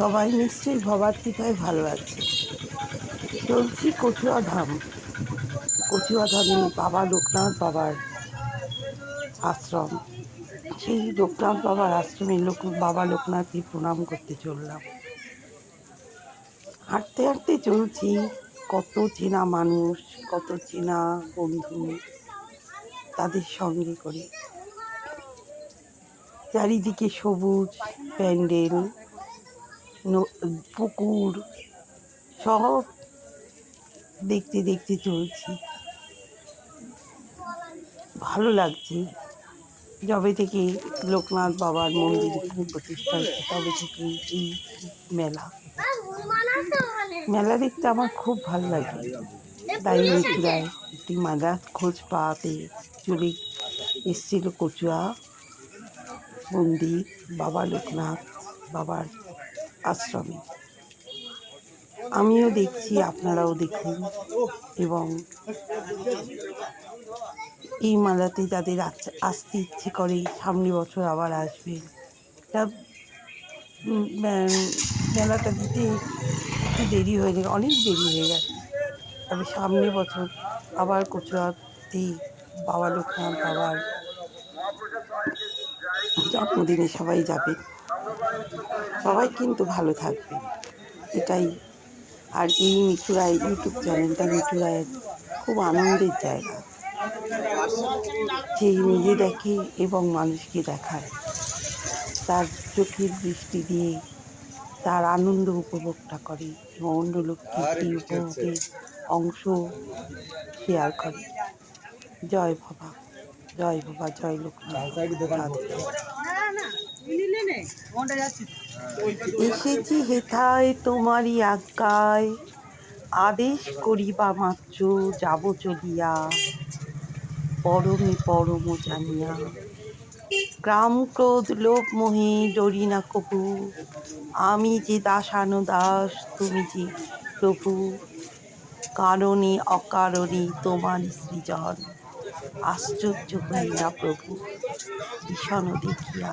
সবাই নিশ্চয়ই ভবার কৃপায় ভালো আছে চলছি কচুয়া ধাম। কচুয়া ধামে বাবা লোকনাথ বাবার আশ্রম। সেই লোকনাথ বাবার আশ্রমে লোক বাবা লোকনাথকে প্রণাম করতে চললাম। হাঁটতে হাঁটতে চলছি। কত চেনা মানুষ, কত চেনা বন্ধু তাদের সঙ্গে করে। চারিদিকে সবুজ প্যান্ডেল পুকুর, সব দেখতে দেখতে চলছি। ভালো লাগছে। যবে থেকে লোকনাথ বাবার মন্দির প্রতিষ্ঠা হয়েছে, তবে থেকে এই মেলা। মেলা দেখতে আমার খুব ভালো লাগে। তাই মিথুরায় একটি মেলার খোঁজ পাওয়াতে চলে এসেছিল কচুয়া মন্দির, বাবা লোকনাথ বাবার আশ্রমে। আমিও দেখছি, আপনারাও দেখুন। এবং এই মেলাতে যাদের আসতে ইচ্ছে করে, সামনে বছর আবার আসবে। তা মেলাটা দিতে একটু দেরি হয়ে গেছে, অনেক দেরি হয়ে গেছে। তবে সামনে বছর আবার কচুয়াতে বাবা লোকনাথ বাবার জন্মদিনে সবাই যাবে। সবাই কিন্তু ভালো থাকবে। এটাই। আর এই মিঠুরায় ইউটিউব চ্যানেলটা মিঠুরায়ের খুব আনন্দের জায়গা। যে নিজে দেখে এবং মানুষকে দেখায়। তার চোখের দৃষ্টি দিয়ে তার আনন্দ উপভোগটা করে এবং অন্য লোককে সেই উপভোগের অংশ শেয়ার করে। জয় বাবা। জয় বাবা জয় লোকনাথ। রাধে। এসেছি হেথায় তোমারই আজ্ঞায়। আদেশ করিবা মাত্র, যাব চলিয়া। পরমে পরম জানিয়া। গ্রাম ক্রোধ লোভ মোহে ডরি না কপু। আমি যে দাসানো দাস, তুমি যে প্রভু। কারণে অকারণে তোমার সৃজন। আশ্চর্য হই না প্রভু, ভীষণ দেখিয়া।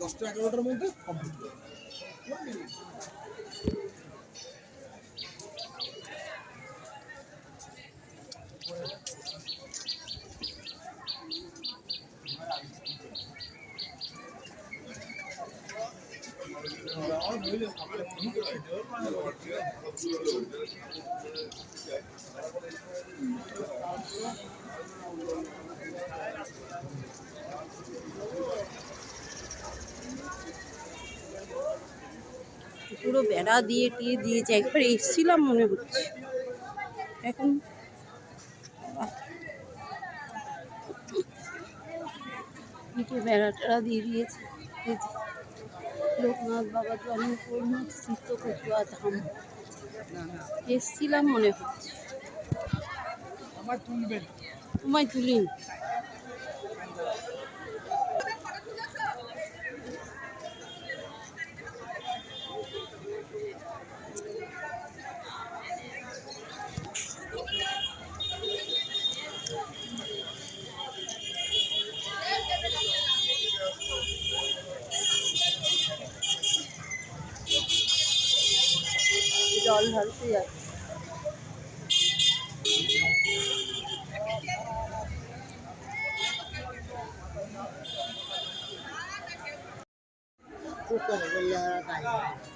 দশটা এগারোটার মধ্যে কমপ্লিট পুরো বেড়া দিয়ে টিয়ে দিয়েছে একবার এসছিলাম মনে হচ্ছে। এখন বেড়া টেড়া দিয়ে দিয়েছে। লোকনাথ বাবা জন্ম পূর্ণ স্থিত কচুয়া ধাম। এসছিলাম মনে হচ্ছে। আমার তুলবেন। তোমায় তুলিনি। জল ঢালতে যাচ্ছে সবাই লোকনাথ বাবার মন্দির